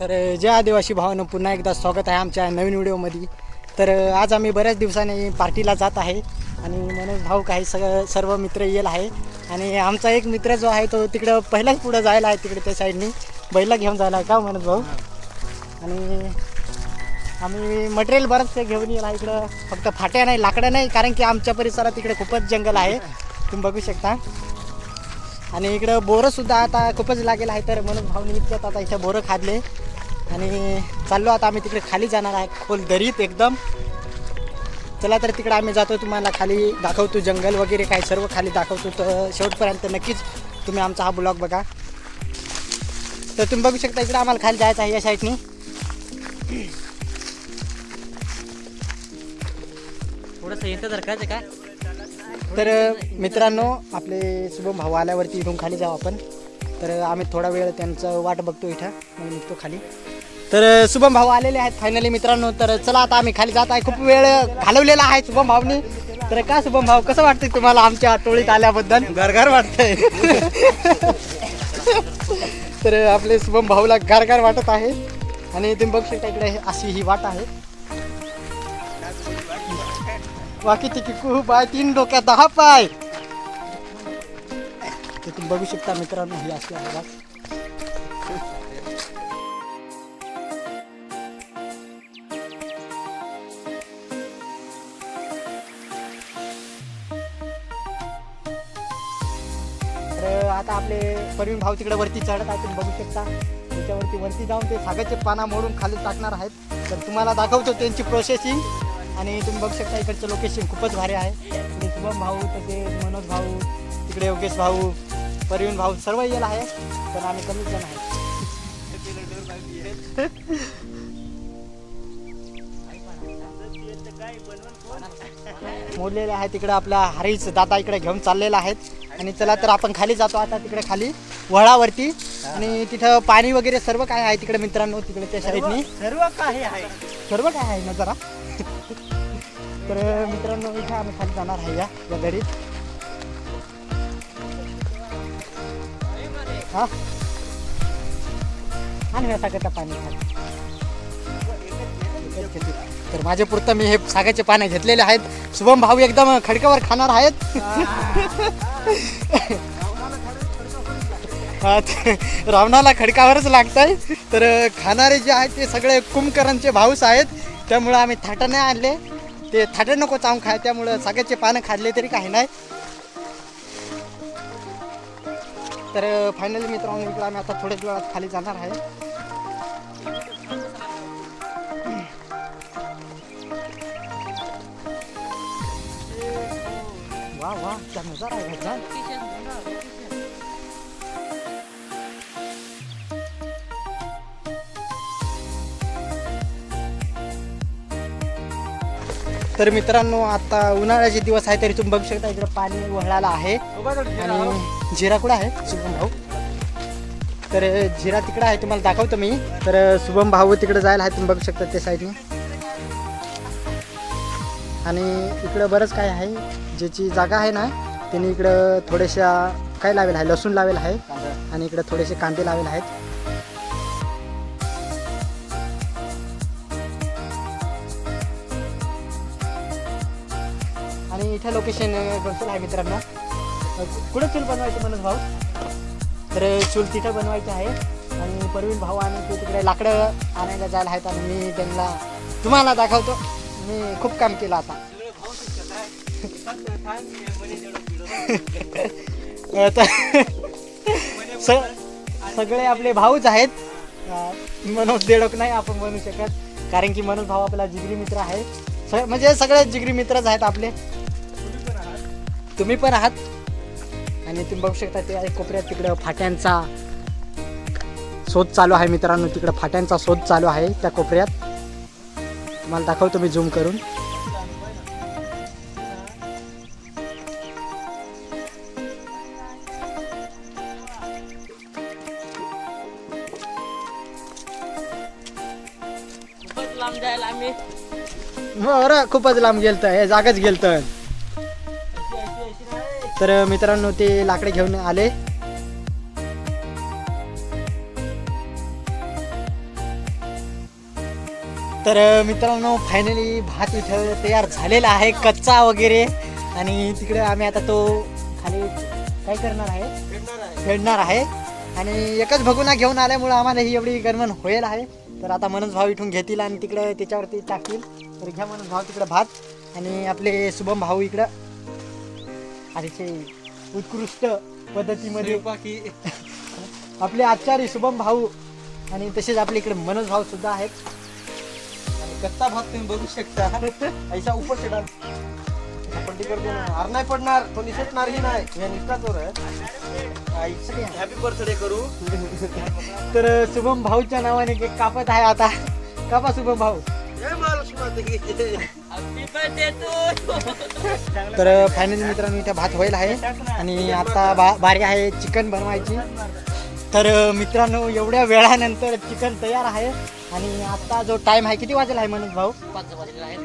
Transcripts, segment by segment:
तर जय आदिवासी भावानं पुन्हा एकदा स्वागत आहे आमच्या नवीन व्हिडिओमध्ये. तर आज आम्ही बऱ्याच दिवसांनी पार्टीला जात आहे आणि मनोज भाऊ काही सग सर्व मित्र येईल आहे. आणि आमचा एक मित्र जो आहे तो तिकडं पहिलाच पुढं जायला आहे तिकडे त्या साईडनी. बैला घेऊन जायला आहे का मनोज भाऊ? आणि आम्ही मटेरियल बरंच घेऊन येईल आहे इकडं. फक्त फाट्या नाही लाकडं नाही कारण की आमच्या परिसरात तिकडे खूपच जंगल आहे. तुम्ही बघू शकता. आणि इकडं बोरंसुद्धा आता खूपच लागेल आहे तर म्हणून भाऊनी इतक्यात आता इथं बोरं खादले आणि चाललो आता आम्ही तिकडे खाली जाणार आहे. खोल दरीत एकदम. चला तर तिकडे आम्ही जातो तुम्हाला खाली दाखवतो जंगल वगैरे काय सर्व खाली दाखवतो. तर शेवटपर्यंत नक्कीच तुम्ही आमचा हा ब्लॉग बघा. तर तुम्ही बघू शकता इकडे आम्हाला खाली जायचं आहे या साईडनी थोडंसं येतं काय काय तर मित्रांनो आपले शुभम भाऊ आल्यावरती इथून खाली जाऊ आपण. तर आम्ही थोडा वेळ त्यांचं वाट बघतो इथं. मग निघतो खाली. तर शुभम भाऊ आलेले आहेत फायनली मित्रांनो. तर चला आता आम्ही खाली जात आहे. खूप वेळ घालवलेला आहे शुभम भाऊनी. तर का शुभम भाऊ कसं वाटतंय तुम्हाला आमच्या टोळीत आल्याबद्दल? घरघर वाटतंय. तर आपले शुभम भाऊला गारगार वाटत आहे. आणि तुम्ही बघू शकता इकडे अशी ही वाट आहे. बाकी ती खूप आहे. तीन डोक्यात दहा पाय. तुम्ही बघू शकता मित्रांनो ही अशी आहे वाट. तर आता आपले परवीन भाऊ तिकडे वरती चढत आहे तुम्ही बघू शकता. त्याच्यावरती वरती जाऊन ते सागाचे पाना मोडून खाली टाकणार आहेत. तर तुम्हाला दाखवतो त्यांची प्रोसेसिंग आणि तुम्ही बघू शकता इकडचं लोकेशन खूपच भारी आहे. इकडे शुभम भाऊ तसे मनोज भाऊ तिकडे योगेश भाऊ परवीन भाऊ सर्व येईल आहे. पण आम्ही कमीच जण आहे. मोडलेले आहे तिकडे आपला हरीच दादा इकडे घेऊन चाललेला आहेत. आणि चला तर आपण खाली जातो आता तिकडे खाली वळावरती. आणि तिथं पाणी वगैरे सर्व काय आहे तिकडे मित्रांनो तिकडे त्या साईडनी सर्व काही आहे. सर्व काय आहे ना जरा? तर मित्रांनो इथे आम्ही खाली जाणार आहे या दरीत हा? आणि या सागरचं पाणी खाली. तर माझ्या पुरतं मी हे सागाचे पाने घेतलेले आहेत. शुभम भाऊ एकदम खडकावर खाणार आहेत. हा, रावणाला खडकावरच लागतंय. तर खाणारे जे आहेत ते सगळे कुंभकरांचे भाऊस आहेत. त्यामुळं आम्ही थाटाने नाही आणले. ते थाटे नको चावून खाय त्यामुळं सागाचे पानं खाल्ले तरी काही नाही. तर फायनली मित्रांनो इकडं आम्ही आता थोड्याच वेळात खाली जाणार आहे. वा वा क्या नजारा है तर मित्रांनो आता उन्हाळ्याचे दिवस आहे तरी तुम्ही बघू शकता इकडे पाणी वहळाला आहे. आणि जिरा कुठं आहे? शुभम भाऊ. तर जिरा तिकडं आहे तुम्हाला दाखवतो मी. तर शुभम भाऊ तिकडे जायला आहे तुम्ही बघू शकता त्या साईडने आणि इकडं बरंच काय आहे ज्याची जागा आहे ना त्यांनी इकडं थोड्याशा काय लावेल आहे लसूण लावेल आहे आणि इकडं थोडेसे कांदे लावेल आहेत. आणि इथं लोकेशन भरपूर आहे मित्रांनो. कुठं चूल बनवायचं मनोज भाऊ? तर चूल तिथं बनवायचं आहे. आणि परवीन भाऊ आणि ते तिकडे लाकडं आणायला जायला आहेत आणि मी त्यांना तुम्हाला दाखवतो. मी खूप काम केलं आता. स- सगळे आपले भाऊच आहेत. मनोज देडक नाही आपण म्हणू शकत. कारण की मनोज भाऊ आपला जिगरी मित्र आहे. स- म्हणजे सगळे जिगरी मित्रच आहेत आपले. तुम्ही पण आहात. आणि तुम्ही बघू शकता ते कोपऱ्यात तिकडं फाट्यांचा शोध चालू आहे मित्रांनो. तिकडं फाट्यांचा शोध चालू आहे त्या कोपऱ्यात. तुम्हाला दाखवतो मी झूम करून. बरं खूपच लांब गेलत हे जागाच गेलत. तर मित्रांनो ते लाकडे घेऊन आले. तर मित्रांनो फायनली भात इथं तयार झालेला आहे कच्चा वगैरे. आणि तिकडे आम्ही आता तो खाली काय करणार आहे? खेळणार आहे. आणि एकच भगुना घेऊन आल्यामुळं आम्हाला ही एवढी गणमन होईल आहे. तर आता मनोज भाऊ इथून घेतील आणि तिकडे त्याच्यावरती टाकतील. तर घ्या मनोज भाऊ तिकडे भात. आणि आपले शुभम भाऊ इकडं. अतिशय उत्कृष्ट पद्धतीमध्ये. आपले आचार्य शुभम भाऊ. आणि तसेच आपले इकडे मनोज भाऊ सुद्धा आहेत. कच्चा भात तुम्ही बघू शकता. ऐसा ऊपर से डाल. पलटी कर दो ना. हार नाही पडणार तो निसटणार ही नाही. या हॅपी बर्थडे करू. तर शुभम भाऊच्या नावाने केक कापत आहे आता. कापा शुभम भाऊ. तर फायनली मित्रांनो इथे भात होईल आहे. आणि आता बा बारी आहे चिकन बनवायची. तर मित्रांनो एवढ्या वेळानंतर चिकन तयार आहे. आणि आता जो टाइम आहे किती वाजला आहे मनोज भाऊ? पाच वाजलेला आहे.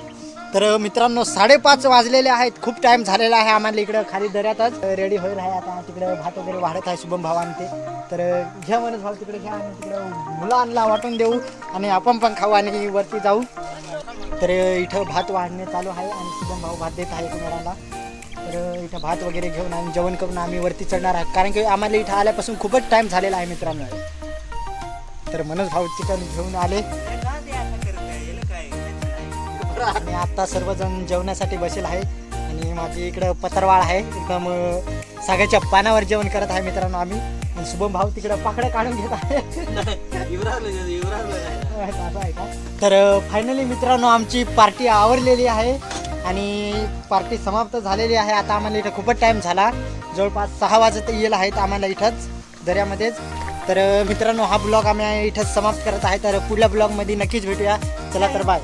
तर मित्रांनो साडेपाच वाजलेले आहेत. खूप टाइम झालेला आहे आम्हाला इकडं खाली दर्यातच. रेडी होईल आहे आता. तिकडे भात वगैरे वाढत आहे शुभम भावाने ते तर घ्या मनोज भाऊ तिकडे घ्या आणि तिकडे मुलांना वाटून देऊ आणि आपण पण खाऊ आणि वरती जाऊ. तर इथं भात वाढणे चालू आहे आणि शुभम भाऊ भात देत आहे कुणाला. तर इथं भात वगैरे घेऊन आणि जेवण करून आम्ही वरती चढणार आहे कारण की आम्हाला इथं आल्यापासून खूपच टाइम झालेला आहे मित्रांनो. तर मनोज भाऊ चिकन घेऊन आले. आणि आता सर्वजण जेवणासाठी बसेल आहे. आणि माझी इकडं पत्रवाळ आहे. एकदम सागाच्या पानावर जेवण करत आहे मित्रांनो आम्ही. आणि शुभम भाऊ तिकडं पाकडं काढून घेत आहे. तर फायनली मित्रांनो आमची पार्टी आवरलेली आहे. आणि पार्टी समाप्त झालेली आहे. आता आम्हाला इथं खूपच टाईम झाला. जवळपास सहा वाजत येईल आहेत आम्हाला इथंच दर्यामध्येच. तर मित्रांनो हा ब्लॉग आम्ही इथं समाप्त करत आहे. तर पुढल्या ब्लॉगमध्ये नक्कीच भेटूया. चला तर बाय.